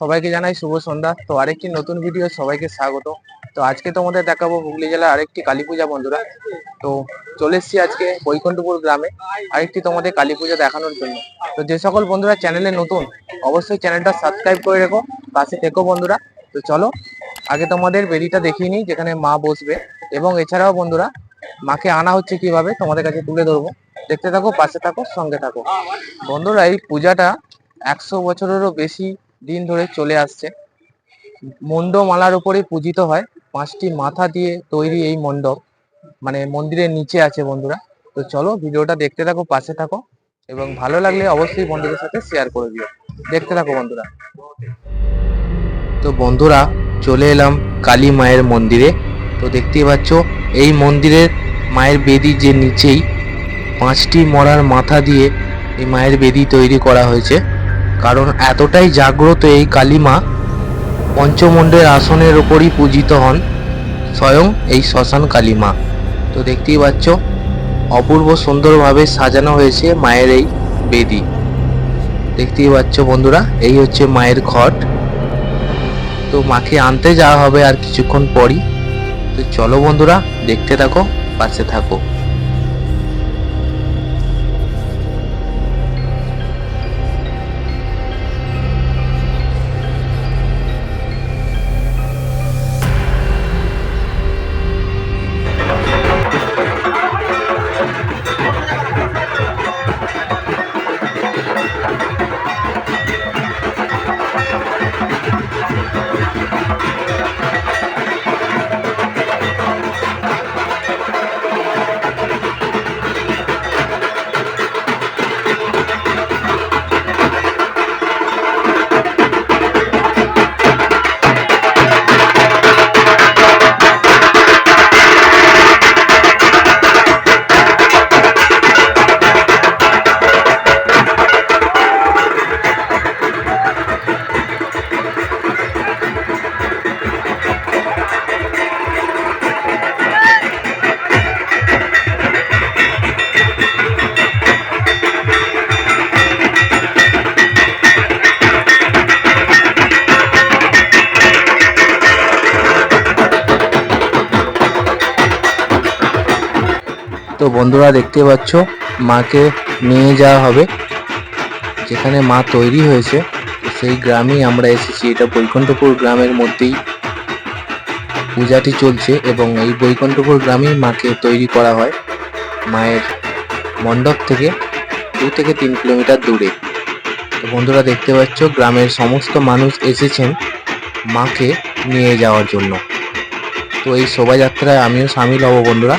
সবাইকে জানাই শুভ সন্ধ্যা। তো আরেকটি নতুন ভিডিও সবাইকে স্বাগত। তো আজকে তোমাদের দেখাবো হুগলি জেলার আরেকটি কালী পূজা বন্ধুরা। তো চলে এসেছি আজকে বৈকুণ্ঠপুর গ্রামে আরেকটি তোমাদের কালী পূজা দেখানোর জন্য। তো যে সকল বন্ধুরা চ্যানেলে নতুন, অবশ্যই চ্যানেলটা সাবস্ক্রাইব করে রেখো, পাশে থেকো বন্ধুরা। তো চলো, আগে তোমাদের বেদিটা দেখিয়ে নিই, যেখানে মা বসবে। এবং এছাড়াও বন্ধুরা, মাকে আনা হচ্ছে কীভাবে তোমাদের কাছে তুলে ধরবো। দেখতে থাকো, পাশে থাকো, সঙ্গে থাকো। বন্ধুরা, এই পূজাটা একশো বছরেরও বেশি দিন ধরে চলে আসছে। মণ্ডমালার উপরে পূজিত হয়। পাঁচটি মাথা দিয়ে তৈরি এই মণ্ডপ। মানে মন্দিরের নিচে আছে বন্ধুরা। তো চলো ভিডিওটা দেখতে থাকো, পাশে থাকো এবং ভালো লাগলে অবশ্যই বন্ধুদের সাথে শেয়ার করে দিও। দেখতে থাকো বন্ধুরা। তো বন্ধুরা, চলে এলাম কালী মায়ের মন্দিরে। তো দেখতেই পাচ্ছ, এই মন্দিরের মায়ের বেদি যে নিচেই পাঁচটি মরার মাথা দিয়ে এই মায়ের বেদি তৈরি করা হয়েছে। কারণ এতটাই জাগ্রত এই কালীমা পঞ্চমণ্ডের আসনের ওপরই পূজিত হন স্বয়ং এই শ্মশান কালীমা। তো দেখতেই পাচ্ছ, অপূর্ব সুন্দরভাবে সাজানো হয়েছে মায়ের এই বেদি। দেখতেই পাচ্ছ বন্ধুরা, এই হচ্ছে মায়ের ঘট। তো মাকে আনতে যাওয়া হবে আর কিছুক্ষণ পরই। তো চলো বন্ধুরা, দেখতে থাকো, পাশে থাকো। তো বন্ধুরা দেখতে পাচ্ছ, মাকে নিয়ে যাওয়া হবে। যেখানে মা তৈরি হয়েছে, সেই গ্রামেই আমরা এসেছি। এটা বৈকুণ্ঠপুর গ্রামের মধ্যেই পূজাটি চলছে এবং এই বৈকুণ্ঠপুর গ্রামেই মাকে তৈরি করা হয়। মায়ের মণ্ডপ থেকে দু থেকে তিন কিলোমিটার দূরে। তো বন্ধুরা দেখতে পাচ্ছ, গ্রামের সমস্ত মানুষ এসেছেন মাকে নিয়ে যাওয়ার জন্য। তো এই শোভাযাত্রায় আমিও সামিল হব বন্ধুরা।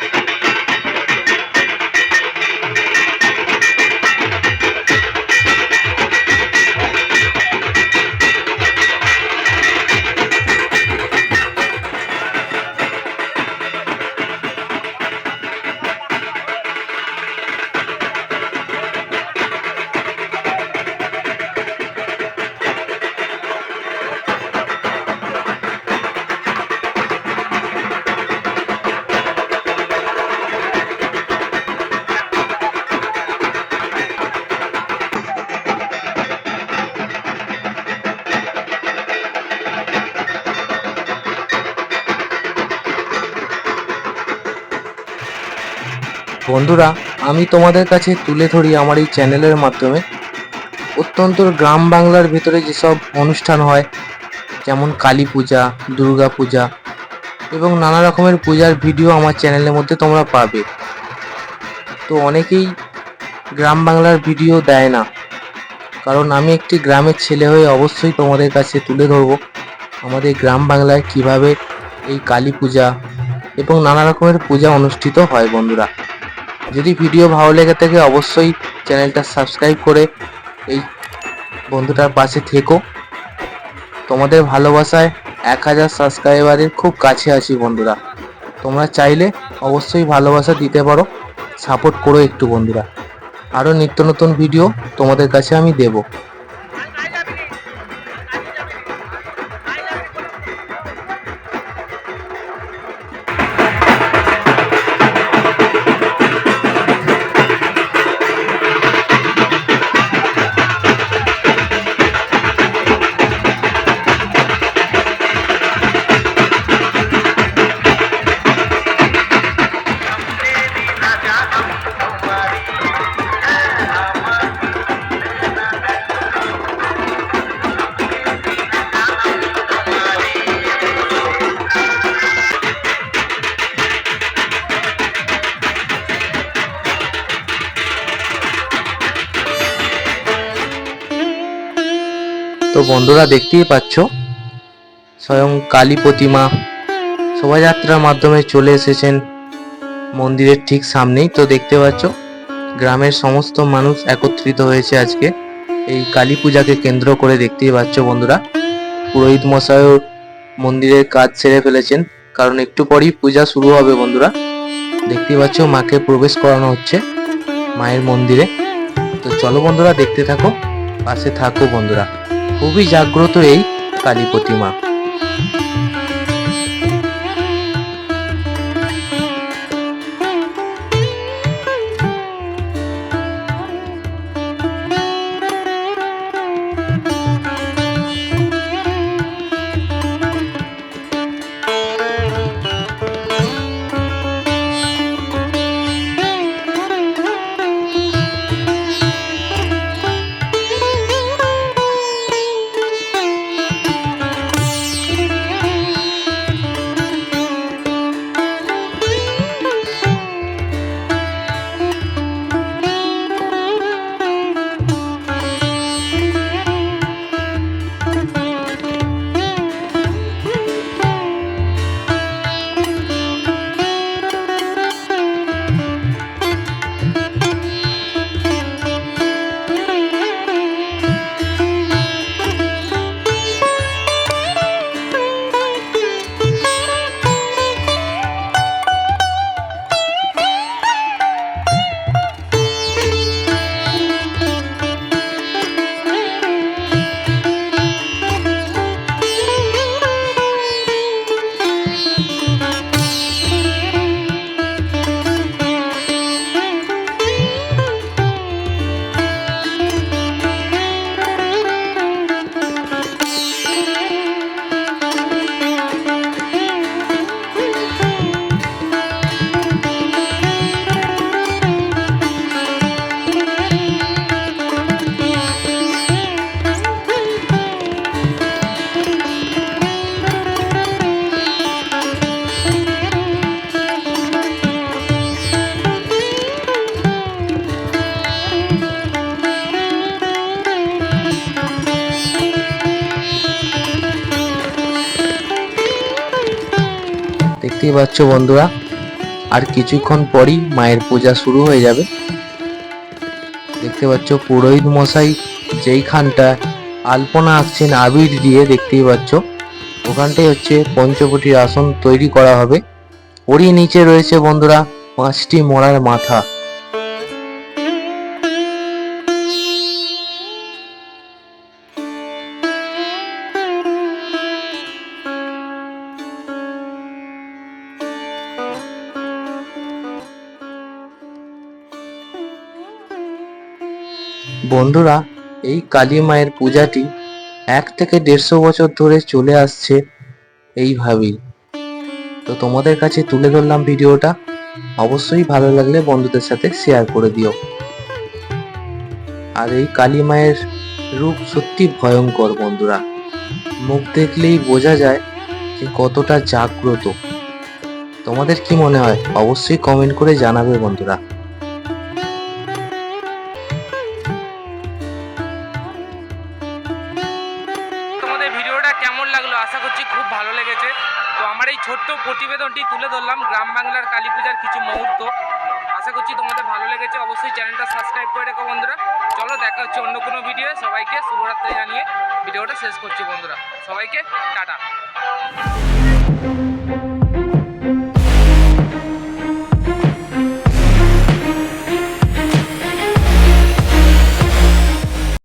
বন্ধুরা, আমি তোমাদের কাছে তুলে ধরি আমার এই চ্যানেলের মাধ্যমে। অত্যন্ত গ্রাম বাংলার ভিতরে যেসব অনুষ্ঠান হয়, যেমন কালী পূজা, দুর্গা পূজা এবং নানা রকমের পূজার ভিডিও আমার চ্যানেলের মধ্যে তোমরা পাবে। তো অনেকেই গ্রাম বাংলার ভিডিও দেয় না, কারণ আমি একটি গ্রামের ছেলে হয়ে অবশ্যই তোমাদের কাছে তুলে ধরবো আমাদের গ্রাম বাংলায় কীভাবে এই কালী পূজা এবং নানা রকমের পূজা অনুষ্ঠিত হয় বন্ধুরা। যদি ভিডিও ভালো লেগে থাকে, অবশ্যই চ্যানেলটা সাবস্ক্রাইব করে এই বন্ধুটার পাশে থেকো। তোমাদের ভালোবাসায় এক হাজার সাবস্ক্রাইবারের খুব কাছে আছি বন্ধুরা। তোমরা চাইলে অবশ্যই ভালোবাসা দিতে পারো, সাপোর্ট করো একটু বন্ধুরা। আরও নিত্য নতুন ভিডিও তোমাদের কাছে আমি দেবো। তো বন্ধুরা দেখতেই পাচ্ছ, স্বয়ং কালী প্রতিমা শোভাযাত্রার মাধ্যমে চলে এসেছেন মন্দিরের ঠিক সামনেই। তো দেখতে পাচ্ছ, গ্রামের সমস্ত মানুষ একত্রিত হয়েছে আজকে। এই কালী পূজাকে কেন্দ্র করে দেখতেই পাচ্ছ বন্ধুরা, পুরোহিত মশাইও মন্দিরের কাজ সেরে ফেলেছেন। কারণ একটু পরেই পূজা শুরু হবে বন্ধুরা। দেখতেই পাচ্ছ, মাকে প্রবেশ করানো হচ্ছে মায়ের মন্দিরে। তো চলো বন্ধুরা, দেখতে থাকো, পাশে থাকো বন্ধুরা। খুবই জাগ্রত এই কালী প্রতিমা। দেখতেই পাচ্ছ বন্ধুরা, আর কিছুক্ষণ পরই মায়ের পূজা শুরু হয়ে যাবে। দেখতে পাচ্ছ পুরোহিত মশাই যেইখানটা আলপনা আঁকছেন আবির দিয়ে দেখতেই পাচ্ছ। ওখানটাই হচ্ছে পঞ্চবটির আসন তৈরি করা হবে। ওরই নিচে রয়েছে বন্ধুরা, পাঁচটি মরার মাথা। বন্ধুরা, এই কালী মায়ের পূজাটি এক থেকে দেড়শো বছর ধরে চলে আসছে এইভাবেই তো তোমাদের কাছে তুলে ধরলাম ভিডিওটা। অবশ্যই ভালো লাগলে বন্ধুদের সাথে শেয়ার করে দিও। আর এই কালী মায়ের রূপ সত্যি ভয়ঙ্কর বন্ধুরা। মুখ দেখলেই বোঝা যায় যে কতটা জাগ্রত। তোমাদের কি মনে হয়? অবশ্যই কমেন্ট করে জানাবে বন্ধুরা। অবশ্যই চ্যানেলটা সাবস্ক্রাইব করে রাখো বন্ধুরা। চলো দেখা হচ্ছে অন্য কোনো ভিডিও সবাইকে শুভরাত্রি জানিয়ে ভিডিওটা শেষ করছি বন্ধুরা। সবাইকে টাটা।